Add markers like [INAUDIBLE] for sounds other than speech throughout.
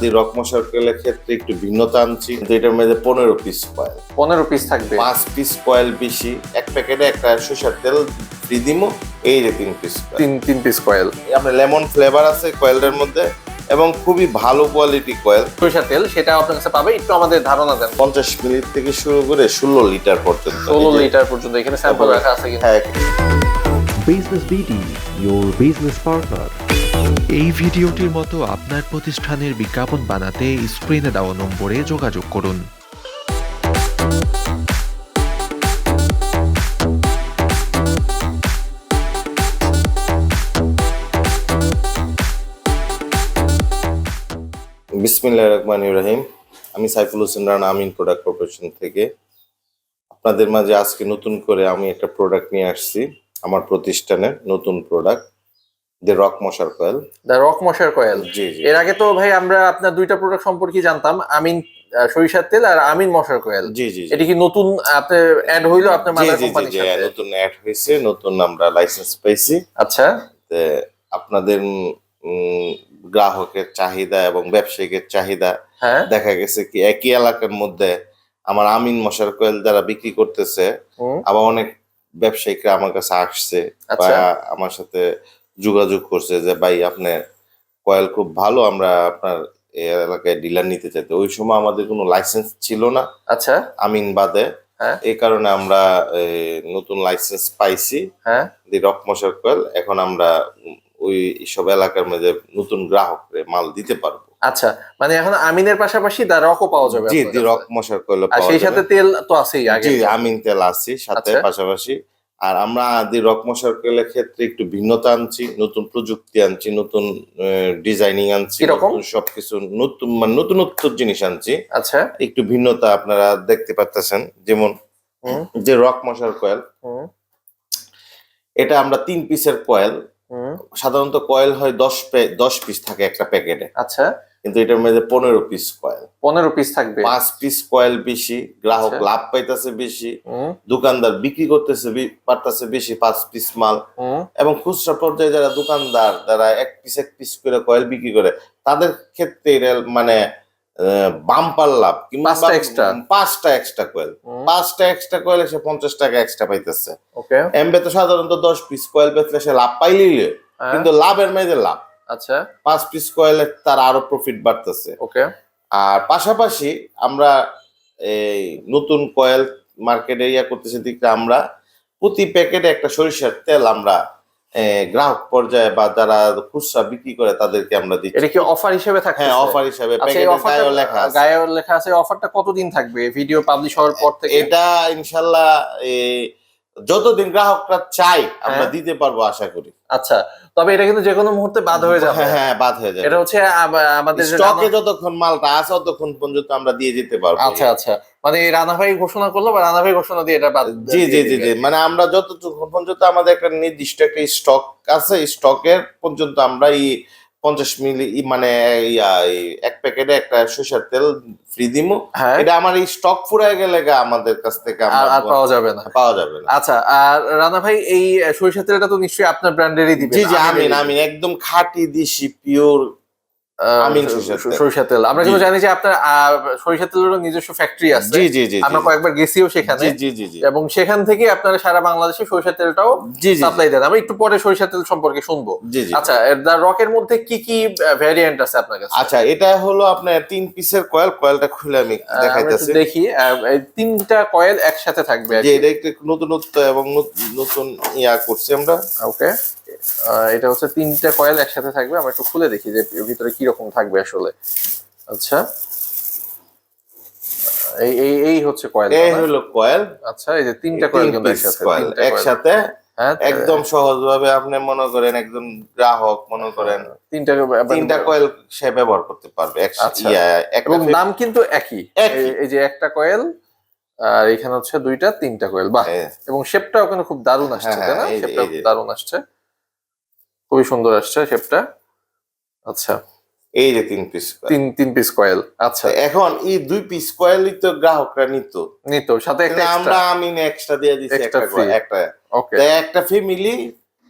দি rock মশার ক্ষেত্রে একটু ভিন্নতা আনছি কিন্তু এটার মধ্যে পনেরো পিস কয়েল পনেরো পিস থাকবে। পাঁচ পিস কয়েল বেশি এক প্যাকেটে একটা সরিষার তেল ফ্রি দিমো এই যে তিন পিস তিন তিন পিস কয়েল আপনার লেমন ফ্লেভার আছে কয়েলটার মধ্যে এবং খুবই ভালো কোয়ালিটি কয়েল সরিষার তেল সেটা আপনার কাছে পাবে একটু আমাদের ধারণা দেন। পঞ্চাশ মিনিট থেকে শুরু করে ষোলো লিটার পর্যন্ত ষোলো লিটার পর্যন্ত এখানে স্যাম্পল রাখা আছে কিন্তু হ্যাঁ Business BD, your business partner. এই ভিডিওটির মতো আপনার প্রতিষ্ঠানের বিজ্ঞাপন বানাতে স্ক্রিনে দেওয়া নম্বরে যোগাযোগ করুন। বিসমিল্লাহ রহমান রহিম। আমি সাইফুল হোসেন রানা, আমিন প্রোডাক্ট কর্পোরেশন থেকে। আপনাদের মাঝে আজকে নতুন করে আমি একটা প্রোডাক্ট নিয়ে আসছি, আমার প্রতিষ্ঠানের নতুন প্রোডাক্ট যে রক মশার কয়েল দ্য রক মশার কয়েল জি এর আগে তো ভাই আমরা আপনার দুইটা প্রোডাক্ট সম্পর্কে জানতাম আমিন সরিষার তেল আর আমিন মশার কয়েল জি জি। এটি কি নতুন আপনার অ্যাড হইল আপনার মাদার কোম্পানির জি, সাথে? নতুন অ্যাড হয়েছে নতুন আমরা লাইসেন্স পেয়েছি। আচ্ছা। তে আপনাদের গ্রাহকের চাহিদা এবং ব্যবসায়িকের চাহিদা হ্যাঁ। দেখা গেছে কি একই এলাকার মধ্যে আমার আমিন মশার কয়েল যারা বিক্রি করতেছে। আবার অনেক ব্যবসায়িকরা আমার কাছে আসছে বা আচ্ছা আমার সাথে যোগাযোগ করছে যে ভাই আপনার কয়েল খুব ভালো আমরা আপনার এলাকায় ডিলার নিতে চাইতে ওই সময় আমাদের কোনো লাইসেন্স ছিল না। আচ্ছা। আমিন বাদে। হ্যাঁ। এই কারণে আমরা নতুন লাইসেন্স পাইছি। হ্যাঁ। দি রক মশার কয়েল। এখন আমরা ওই সব এলাকার মধ্যে নতুন গ্রাহকরে মাল দিতে পারব। আচ্ছা মানে এখন আমিনের পাশাপাশি দা রকও পাওয়া যাবে জি দি রক মশার কয়েল আর সেই সাথে তেল তো আছেই আগে জি আমিন তেল আছি সাথে আচ্ছা। পাশাপাশি আর আমরা আদি রক মশার কয়েলের ক্ষেত্রে একটু ভিন্নতা আনছি নতুন প্রযুক্তি আনছি নতুন ডিজাইনিং আনছি সবকিছু নতুন মানে নতুনত্ব জিনিস আনছি। আচ্ছা। একটু ভিন্নতা আপনারা দেখতে পাচ্ছেন যেমন যে রক মশার কয়েল এটা আমরা তিন পিসের কয়েল। সাধারণত কয়েল হয় দশ দশ পিস থাকে একটা প্যাকেটে। আচ্ছা। কিন্তু এটার মধ্যে পনেরো পিস কয়েল পনেরো পিস থাকবে। পাঁচ পিস কয়েল বেশি গ্রাহক আচ্ছা। লাভ পাইতেছে বেশি দোকানদার বিক্রি করতেছে পারতেছে বেশি পাঁচ পিস মাল। এবং খুচরা পর্যায়ে যারা দোকানদার যারা এক পিস এক পিস করে কয়েল বিক্রি করে তাদের ক্ষেত্রে এটা মানে বাম্পার লাভ কিংবা পাঁচটা এক্সট্রা কয়েল পাঁচটা এক্সট্রা কয়েল এসে পঞ্চাশ টাকা এক্সট্রা পাইতেছে। এমবে তো সাধারণত দশ পিস কয়েল বেচলে সে লাভ পাইলেই হ্যাঁ, কিন্তু লাভের মেয়েদে লাভ। আচ্ছা। পাঁচ পিস কয়েলে তার আরও প্রফিট বাড়তেছে। ওকে। আর পাশাপাশি আমরা এই নতুন কয়েল মার্কেটে ইয়া করতেছি দিকে আমরা প্রতি প্যাকেটে একটা সরিষার তেল আমরা গ্রাহক পর্যায়ে বা যারা খুচরা বিক্রি করে তাদেরকে আমরা দিচ্ছি। এটা কি অফার হিসেবে থাকবে হ্যাঁ অফার হিসাবে। আচ্ছা গায়েও লেখা আছে। গায়ে লেখা আছে অফারটা কতদিন থাকবে? ভিডিও পাবলিশ হওয়ার পর থেকে? এটা ইনশাল্লাহ যতদিন গ্রাহকরা চাই আমরা হ্যাঁ। দিতে পারব আশা করি। আচ্ছা তবে এটা কিন্তু যে কোনো মুহূর্তে বাদ হয়ে যাবে। হ্যাঁ হ্যাঁ বাদ হয়ে যাবে। এটা হচ্ছে আমাদের স্টকে যতক্ষণ মালটা আছে ততক্ষণ পর্যন্ত আমরা দিয়ে যেতে পারব। আচ্ছা আচ্ছা। মানে রানা ভাই ঘোষণা করল বা রানা ভাই ঘোষণা দিয়ে এটা বাদ জি জি জি জি। মানে আমরা যতক্ষণ পর্যন্ত আমাদের একটা নির্দিষ্ট একটা স্টক আছে স্টকের পর্যন্ত আমরা এই পঞ্চাশ মিলি মানে এক প্যাকেটে একটা সরিষার তেল ফ্রি দিমু। হ্যাঁ। এটা আমার এই স্টক ফুরায় গেলে গা আমাদের কাছ থেকে আর পাওয়া যাবে না। পাওয়া যাবে না। আচ্ছা আর রানা ভাই এই সরিষার তেলটা তো নিশ্চয়ই আপনার ব্র্যান্ডেরই দিবেন জি জি আমিন আমিন একদম খাঁটি দেশি পিওর। সরিষা তেল। আমরা কিন্তু জানি যে আপনার সরিষা তেলেরও নিজস্ব ফ্যাক্টরি আছে। জি জি জি আমরা কয়েকবার গেছিও সেখানে। জি জি জি এবং সেখান থেকে আপনারা সারা বাংলাদেশে সরিষা তেলটাও সাপ্লাই দেন। আমরা একটু পরে সরিষা তেল সম্পর্কে শুনব। আচ্ছা দা রকের মধ্যে কি কি ভ্যারিয়েন্ট আছে আপনার কাছে? আচ্ছা এটা হলো আপনার তিন পিসের কয়েল কয়েলটা খুলে আমি দেখাইতেছি। দেখি। তিনটা কয়েল একসাথে থাকবে যে এটা একটু নতুনত্ব এবং নত- নতুন ইয়া করছি আমরা। ওকে এটা হচ্ছে তিনটা কয়েল একসাথে থাকবে। আমরা একটু খুলে দেখি যে ভিতরে কি রকম থাকবে আসলে। আচ্ছা। এই এই এই হচ্ছে কয়েল এই হলো কয়েল আচ্ছা এই যে তিনটা কয়েল কিন্তু একসাথে একসাথে হ্যাঁ একদম সহজভাবে আপনি মনে করেন একজন গ্রাহক মনে করেন তিনটা তিনটা কয়েল সে ব্যবহার করতে পারবে। এক- আচ্ছা। এবং দাম কিন্তু একই। এই- যে একটা কয়েল আর এখানে হচ্ছে দুইটা তিনটা কয়েল বাহ। হ্যাঁ, এবং শেপটাও কিন্তু খুব দারুণ আসছে হ্যাঁ, তাই না? হ্যাঁ, শেপটা দারুণ আসছে। খুবই সুন্দর আসছে শেপটা আচ্ছা। এই যে তিন পিস তিন তিন পিস কয়েল আচ্ছা। এখন এই দুই পিস কয়েলই তো গ্রাহকরা নিত। নিত সাথে একটা আমরা আমি এক্সট্রা দিয়ে দিছি একটা একটা। ওকে তো একটা ফ্যামিলি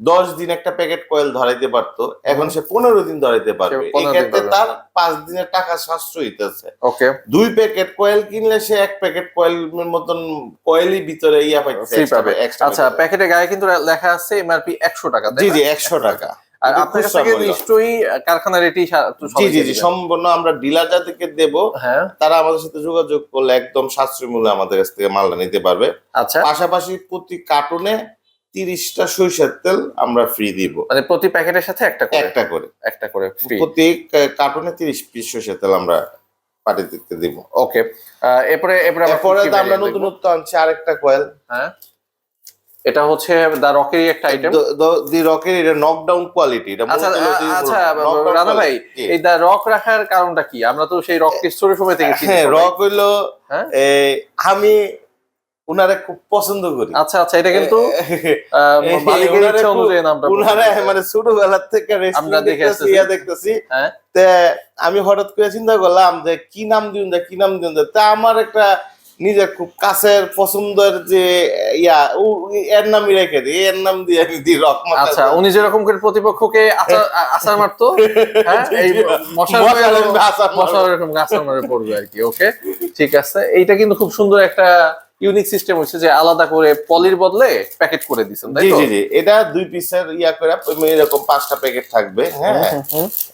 দশ দিন একটা প্যাকেট কয়েল ধরাইতে পারতো এখন সে পনেরো দিন ধরাইতে পারবে। সে 15 দিন এক্ষেত্রে তার পাঁচ দিনের টাকা সাশ্রয় হইতেছে ওকে। দুই প্যাকেট কয়েল কিনলে সে এক প্যাকেট কয়েলের মতন কয়েলই ভিতরে ইয়া পাইতেছে পাবে। আচ্ছা। প্যাকেটের গায়ে কিন্তু লেখা আছে এমআরপি একশো টাকা জি জি একশো টাকা। আর আপনার থেকে নিশ্চয়ই কারখানার জি জি জি সম্পূর্ণ আমরা ডিলার যাদেরকে দেব হ্যাঁ। তারা আমাদের সাথে যোগাযোগ করলে একদম সাশ্রয়ী মূল্যে আমাদের কাছ থেকে মালটা নিতে পারবে। আচ্ছা। পাশাপাশি প্রতি কার্টুনে তিরিশটা সরিষার তেল আমরা ফ্রি দিব। মানে প্রতি প্যাকেটের সাথে একটা করে? একটা করে। একটা করে প্রতি কার্টুনে তিরিশ পিস সরিষার তেল আমরা পাঠিয়ে দিতে দিব। ওকে এরপরে এরপরে আমরা? নতুনত্ব আনছি আরেকটা কয়েল হ্যাঁ। এটা হচ্ছে দা রকেরই একটা আইটেম দি রকের এটা নকডাউন কোয়ালিটি এটা আচ্ছা আচ্ছা রানা ভাই এই দা রক রাখার কারণটা কি? আমরা তো সেই রক স্টোরের সময় থেকে হ্যাঁ রক হইল হ্যাঁ? আমি উনারে খুব পছন্দ করি। আচ্ছা আচ্ছা এটা কিন্তু উনারে মানে ছোটবেলার থেকে আমরা রেস্টুরেন্ট দেখে দেখতেছি ইয়া দেখতেছি। হ্যাঁ। তে আমি হঠাৎ করে চিন্তা করলাম যে কি নাম দিন দা কি নাম দিন দা। তা আমার একটা নিজের খুব কাছের পছন্দের যে ইয়া এর নামই রেখে দিই এর নাম দিয়ে আমি দিই আচ্ছা উনি যেরকম করে প্রতিপক্ষকে আচার আ- আচার মারতো হ্যাঁ [LAUGHS] মশার এরকম আচার মারে পড়বে আর কি ওকে ঠিক আছে এইটা কিন্তু খুব সুন্দর একটা ইউনিক সিস্টেম হচ্ছে যে আলাদা করে পলির বদলে প্যাকেট করে দিছেন তাই জি জি এটা দুই পিসের ইয়া করে এরকম পাঁচটা প্যাকেট থাকবে হ্যাঁ?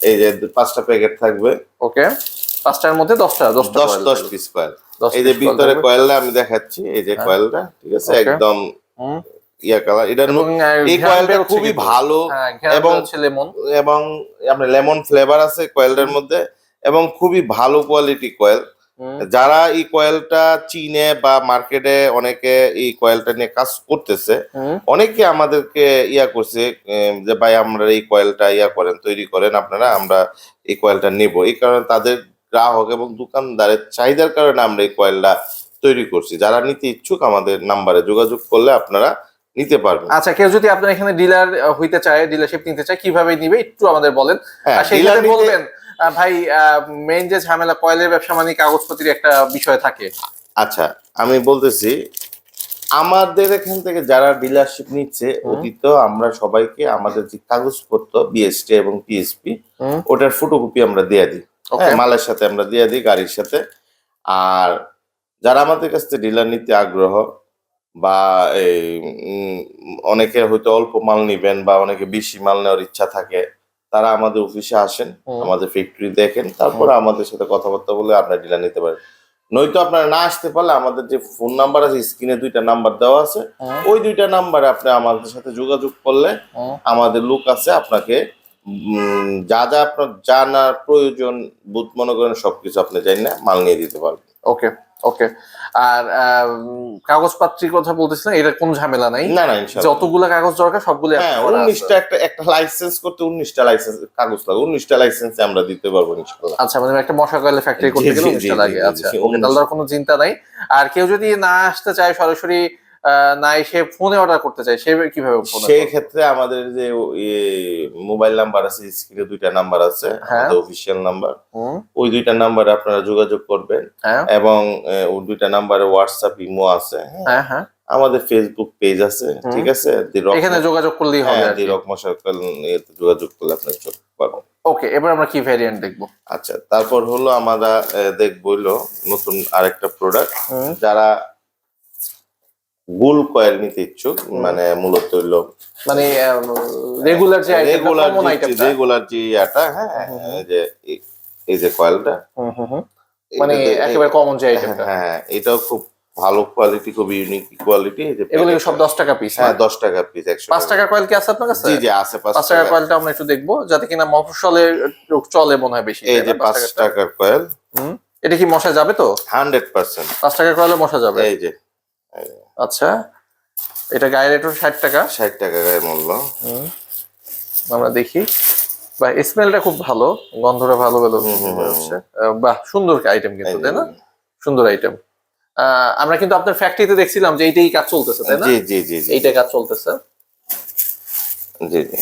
এই যে পাঁচটা প্যাকেট থাকবে। ওকে। পাঁচটার মধ্যে দশটা দশটা দশ দশ। পিস কয়েল এই যে ভিতরে কয়েলটা আমি দেখাচ্ছি এই যে হ্যাঁ। কয়েলটা ঠিক আছে? একদম। ইয়া কালার এটা এই কয়েলটা খুবই ভালো হ্যাঁ এবং- লেমন। এবং আপনার লেমন ফ্লেভার আছে কয়েলটার মধ্যে এবং খুবই ভালো কোয়ালিটি কয়েল যারা এই কয়েলটা চীনে বা মার্কেটে অনেকে এই কয়েলটা নিয়ে কাজ করতেছে অনেকে আমাদেরকে ইয়া করছে যে ভাই আমরা এই কয়েলটা ইয়া করেন তৈরি করেন আপনারা আমরা এই কয়েলটা নেব। এই কারণে তাদের গ্রাহক এবং দোকানদারের চাহিদার কারণে আমরা এই কয়েলটা তৈরি করছি। যারা নিতে ইচ্ছুক আমাদের নাম্বারে যোগাযোগ করলে আপনারা নিতে পারবেন। আচ্ছা কেউ যদি আপনার এখানে ডিলার হইতে চায় ডিলারশিপ নিতে চায় কীভাবে নিবে? একটু আমাদের বলেন। হ্যাঁ বলবেন। ভাই মেইন যে ঝামেলা কয়েলের ব্যবসা মানে কাগজপত্রের একটা বিষয় থাকে। আচ্ছা আমি বলতেছি আমাদের এখান থেকে যারা ডিলারশিপ নিচ্ছে অতীত আমরা সবাইকে আমাদের যে কাগজপত্র বিএসটি এবং পিএসপি ওটার ফটোকপি আমরা দিয়ে দিই। হ্যাঁ, মালের সাথে আমরা দিয়ে দিই গাড়ির সাথে। আর যারা আমাদের কাছ থেকে ডিলার নিতে আগ্রহ বা এই অনেকে হয়তো অল্প মাল নিবেন বা অনেকে বেশি মাল নেওয়ার ইচ্ছা থাকে তারা আমাদের অফিসে আসেন আমাদের ফ্যাক্টরি দেখেন তারপরে আমাদের সাথে কথাবার্তা বলে আপনার ডিলার নিতে পারেন নয়তো আপনারা না আসতে পারলে আমাদের যে ফোন নাম্বার আছে স্ক্রিনে দুইটা নাম্বার দেওয়া আছে ওই দুইটা নাম্বারে আপনি আমাদের সাথে যোগাযোগ করলে আমাদের লোক আছে আপনাকে যা যা আপনার জানার প্রয়োজন বোধ মনে করেন সবকিছু আপনি জানি না মাল নিয়ে দিতে পারবেন। ওকে ওকে আর কাগজপত্রের কথা বলতেছিলেন এটা কোনো ঝামেলা নাই। না না যতগুলো কাগজ দরকার সবগুলো হ্যাঁ। উনিশটা একটা একটা লাইসেন্স করতে উনিশটা লাইসেন্স কাগজ লাগে উনিশটা লাইসেন্স আমরা দিতে পারব ইনশাআল্লাহ আচ্ছা মানে একটা মশা কয়েলের ফ্যাক্টরি করতে গেলে উনিশটা লাগে আচ্ছা। তাহলে কোনো চিন্তা নাই। আর কেউ যদি না আসতে চায় সরাসরি আহ, না এসে ফোনে অর্ডার করতে চায় সে কীভাবে সেই ক্ষেত্রে আমাদের যে মোবাইল নাম্বার আছে স্ক্রিনে দুইটা নাম্বার আছে হ্যাঁ। অফিসিয়াল নাম্বার ওই দুইটা নাম্বারে আপনারা যোগাযোগ করবেন। হ্যাঁ। এবং ওই দুইটা নাম্বারে হোয়াটসঅ্যাপ ইমো আছে হ্যাঁ। হ্যাঁ হ্যাঁ। আমাদের ফেসবুক পেজ আছে ঠিক আছে? এখানে যোগাযোগ করলেই হবে হ্যাঁ দি কি। রক মশাকল ইয়েতে যোগাযোগ করলে আপনার চোখ পাবেন ওকে এবার আমরা কি ভ্যারিয়েন্ট দেখব? আচ্ছা তারপর হলো আমরা দেখব হলো নতুন আরেকটা প্রোডাক্ট যারা গোল কয়েল নিতে ইচ্ছুক মানে মূলত হইল মানে রেগুলার যে রেগুলার রেগুলার যে ইয়াটা হ্যাঁ যে এই- যে কয়েলটা। মানে একেবারে কমন যে হ্যাঁ আইটেমটা হ্যাঁ এটাও খুব ভালো কোয়ালিটি খুব ইউনিক কোয়ালিটি এগুলো সব দশ টাকা পিস হ্যাঁ দশ টাকা পিস একশো পাঁচ টাকার কয়েল কি আছে আপনার কাছে? জি জি আছে পাঁচ টাকার টাকা। কয়েলটা আমরা একটু দেখব যাতে কিনা মফসলে একটু চলে মনে হয় বেশি এই যে? পাঁচ? টাকার কয়েল হুম। এটা কি মশা যাবে তো? Hundred percent. পাঁচ টাকার কয়েলে মশা যাবে? এই যে। আচ্ছা এটা গায়ের একটু ষাট টাকা। ষাট টাকা গায়ে মূল্য। আমরা দেখি। বা স্মেলটা খুব ভালো গন্ধটা ভালো ভালো বাহ সুন্দর আইটেম কিন্তু তাই না? সুন্দর আইটেম আমরা কিন্তু আপনার ফ্যাক্টরিতে দেখছিলাম যে এইটাই কাজ চলতেছে তাই না? জি জি জি জি। এইটা কাজ চলতেছে। জি জি।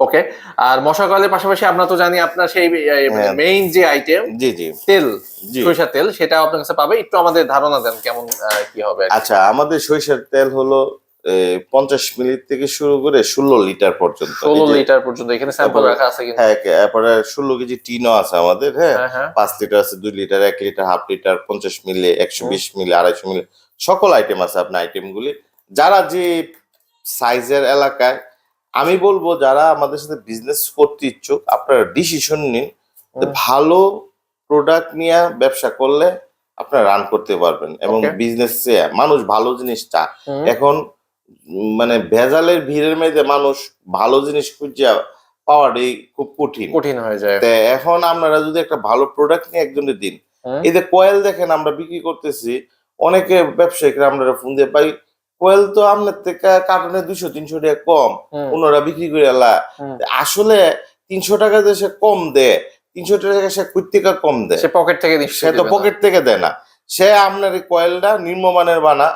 ওকে আর মশা কয়েলের পাশাপাশি আমরা তো জানি আপনার সেই হ্যাঁ। মেইন যে আইটেম জি জি। তেল সরিষার তেল সেটা আপনার কাছে পাবে। একটু আমাদের ধারণা দেন কেমন কি হবে আচ্ছা আমাদের সরিষার তেল হলো পঞ্চাশ মিনিট থেকে শুরু করে ষোলো লিটার পর্যন্ত ষোলো লিটার পর্যন্ত এখানে স্যাম্পল রাখা আছে কিন্তু। হ্যাঁ এরপরে ষোলো কেজি টিনও আছে আমাদের হ্যাঁ। হ্যাঁ হ্যাঁ। পাঁচ লিটার আছে দুই লিটার এক লিটার হাফ লিটার পঞ্চাশ মিলি একশো বিশ মিলি আড়াইশো মিলি সকল আইটেম আছে আপনার আইটেমগুলি যারা যে সাইজের এলাকায় আমি বলব যারা আমাদের সাথে বিজনেস করতে ইচ্ছুক আপনারা ডিসিশন নিন ভালো প্রোডাক্ট নিয়ে ব্যবসা করলে আপনারা রান করতে পারবেন এবং বিজনেস মানুষ ভালো জিনিসটা এখন মানে ভেজালের ভিড়ের মধ্যে মানুষ ভালো জিনিস খুঁজে পাওয়াটাই খুব কঠিন। কঠিন হয়ে যায়। তে এখন আপনারা যদি একটা ভালো প্রোডাক্ট নিয়ে একজনের দিন। এই যে কয়েল দেখেন আমরা বিক্রি করতেছি অনেকে ব্যবসায়িকরা আমরা ফোন দিয়ে পাই কয়েল তো আপনার থেকে কার্টনে তিনশো টাকা কম। ওনারা বিক্রি করে এলা আসলে তিনশো টাকা সে কম দেয় তিনশো টাকা সে কুড়ি টাকা কম দেয় সে পকেট থেকে সে তো পকেট থেকে দেয় না। সে আপনার এই কয়েলটা নিম্নমানের বানা।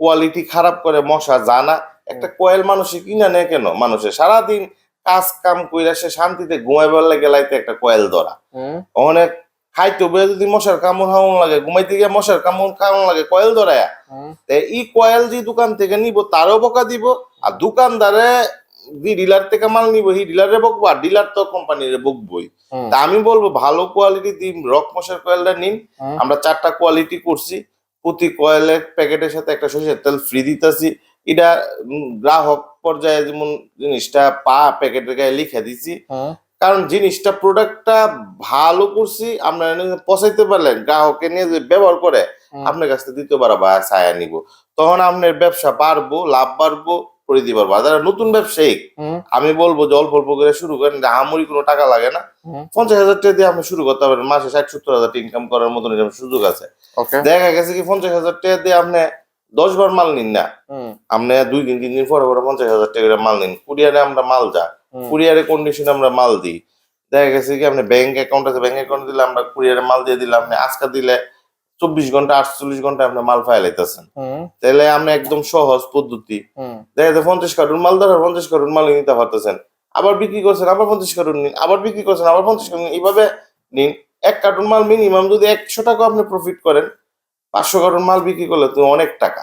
কোয়ালিটি খারাপ করে মশা জানা। একটা কয়েল মানুষে কিনা নেয় কেন? মানুষে সারাদিন কাজ কাম কইরা সে শান্তিতে ঘুমাইবার লাগে লাইতে একটা কয়েল ধরা। অনেক খাইতে বলে যদি মশার কামড় হামন লাগে ঘুমাইতে গিয়ে মশার কামড় কামড় লাগে কয়েল ধরায়া। ই কয়েল যে দোকান থেকে নিব তারও বকা দিব আর দোকানদারে যে ডিলার থেকে মাল নিব সেই ডিলারে বকবো আর ডিলার তো কোম্পানির বকবই। তা আমি বলব ভালো কোয়ালিটি দিন রক মশার কয়েলটা নিন আমরা চারটা কোয়ালিটি করছি। প্রতি কয়েলের প্যাকেটের সাথে একটা সরিষার তেল ফ্রি দিতেছি। এটা গ্রাহক পর্যায়ে যেমন জিনিসটা পা প্যাকেটের গায়ে লিখে দিছি কারণ জিনিসটা প্রোডাক্টটা ভালো করছি আমরা পচাইতে পারলেন গ্রাহকে নিয়ে যে ব্যবহার করে আপনার কাছ থেকে দ্বিতীয়বার বা ছায়া নিব। তখন আপনার ব্যবসা বাড়বো লাভ বাড়বো পরিধি বাড়বো। আর যারা নতুন ব্যবসায়িক আমি বলব যে অল্প অল্প করে শুরু করেন আমরি কোনো টাকা লাগে না। পঞ্চাশ হাজার টাকা দিয়ে আপনি শুরু করতে পারেন মাসে ষাট সত্তর হাজার ইনকাম করার মতন এরকম সুযোগ আছে। দেখা গেছে কি পঞ্চাশ হাজার টাকা দিয়ে আপনি দশ বার মাল নিন না। আপনি দুই দিন তিন দিন পরে পরে পঞ্চাশ হাজার টাকা করে মাল নিন। কুরিয়ারে আমরা মাল যা। হুম। কুরিয়ারে কন্ডিশনে আমরা মাল দিই। দেখা গেছে কি আপনি ব্যাংক অ্যাকাউন্ট আছে ব্যাংক অ্যাকাউন্ট দিলে আমরা কুরিয়ারে মাল দিয়ে দিলে আপনি আজকে দিলে চব্বিশ ঘণ্টা আটচল্লিশ ঘণ্টা আপনি মাল ফাইলাইতেছেন তাহলে আপনি একদম সহজ পদ্ধতি। দেখা যাচ্ছে পঞ্চাশ কার্টুন মাল ধরার পঞ্চাশ কার্টুন মাল নিতে পারতেছেন। আবার বিক্রি করছেন আবার পঞ্চাশ কার্টুন নিন আবার বিক্রি করছেন আবার পঞ্চাশ কার্টুন এইভাবে নিন। এক কার্টুন মাল মিনিমাম যদি একশো টাকা আপনি প্রফিট করেন পাঁচশো কার্টুন মাল বিক্রি করলে তো অনেক টাকা।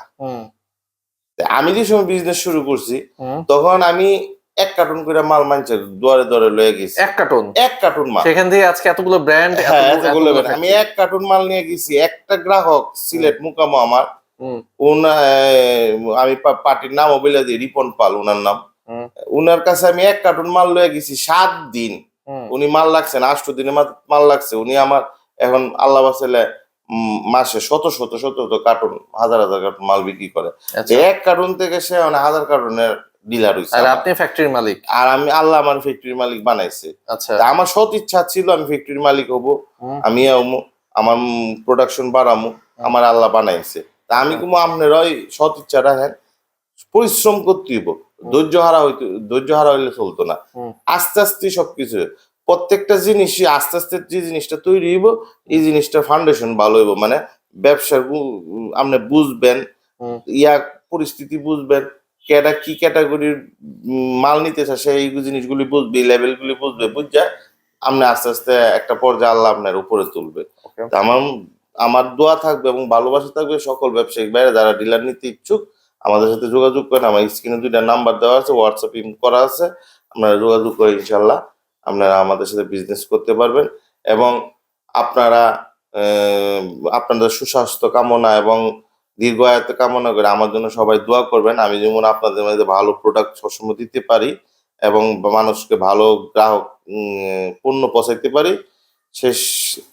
আমি যে সময় বিজনেস শুরু করছি তখন আমি এক কার্টুন করে মাল মানছে দুয়ারে দুয়ারে লয়ে গেছি। এক কার্টন? এক কার্টুন মাল। সেখান থেকে আজকে এতগুলো ব্র্যান্ড এতগুলো আমি এক কার্টুন মাল নিয়ে গেছি একটা গ্রাহক সিলেট মুকামো আমার। আমি পার্টির নাম বলে দিই রিপন পাল উনার নাম। উনার কাছে আমি এক কার্টুন মাল লয়ে গেছি সাত দিন। উনি মাল লাগছেন আষ্ট দিনে মাল লাগছে উনি আমার এখন আল্লাহ বাসালে মাসে শত শত শত শত কার্টুন হাজার হাজার কার্টুন মাল বিক্রি করে। আচ্ছা। এক কার্টুন থেকে সে মানে হাজার কার্টুনের ডিলার হইছে আর আপনি ফ্যাক্টরির মালিক। আর আমি আল্লাহ আমার ফ্যাক্টরির মালিক বানাইছে। আচ্ছা। আমার সৎ ইচ্ছা ছিল আমি ফ্যাক্টরির মালিক হব আমি আমু আমার প্রোডাকশন বাড়ামু আমার আল্লাহ বানাইছে। তা আমি। কোনো আপনারাই সৎ ইচ্ছা রাখেন পরিশ্রম করতে হইব। ধৈর্য হারা হইতে ধৈর্য হারা হইলে চলতো না। আস্তে আস্তে সবকিছু প্রত্যেকটা জিনিসই আস্তে আস্তে যে জিনিসটা তৈরি হইব এই জিনিসটার ফাউন্ডেশন ভালো হইব। মানে ব্যবসার আপনি বুঝবেন ইয়া পরিস্থিতি বুঝবেন কেটা কি ক্যাটাগরির মাল নিতে চায় সেই জিনিসগুলি বুঝবে লেভেলগুলি বুঝবে বুঝা আপনি আস্তে আস্তে একটা পর্যায়ে আল্লাহ আপনার উপরে তুলবে। আমার আমার দোয়া থাকবে এবং ভালোবাসা থাকবে সকল ব্যবসায়িক বাইরে যারা ডিলার নিতে ইচ্ছুক আমাদের সাথে যোগাযোগ করেন আমার স্ক্রিনে দুইটা নাম্বার দেওয়া আছে হোয়াটসঅ্যাপ ইন করা আছে আপনারা যোগাযোগ করে ইনশাল্লাহ আপনারা আমাদের সাথে বিজনেস করতে পারবেন এবং আপনারা আপনাদের সুস্বাস্থ্য কামনা এবং দীর্ঘায়ত্ত কামনা করে আমার জন্য সবাই দোয়া করবেন। আমি যেমন আপনাদের মধ্যে ভালো প্রোডাক্ট সবসময় দিতে পারি এবং মানুষকে ভালো গ্রাহক পণ্য পৌঁছাইতে পারি। শেষ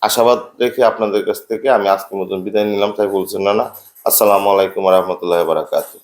আশাবাদ রেখে আপনাদের কাছ থেকে আমি আজকের মতন বিদায় নিলাম তাই বলছেন না আসসালামু আলাইকুম রহমতুল্লাহ বারাকাতুহ।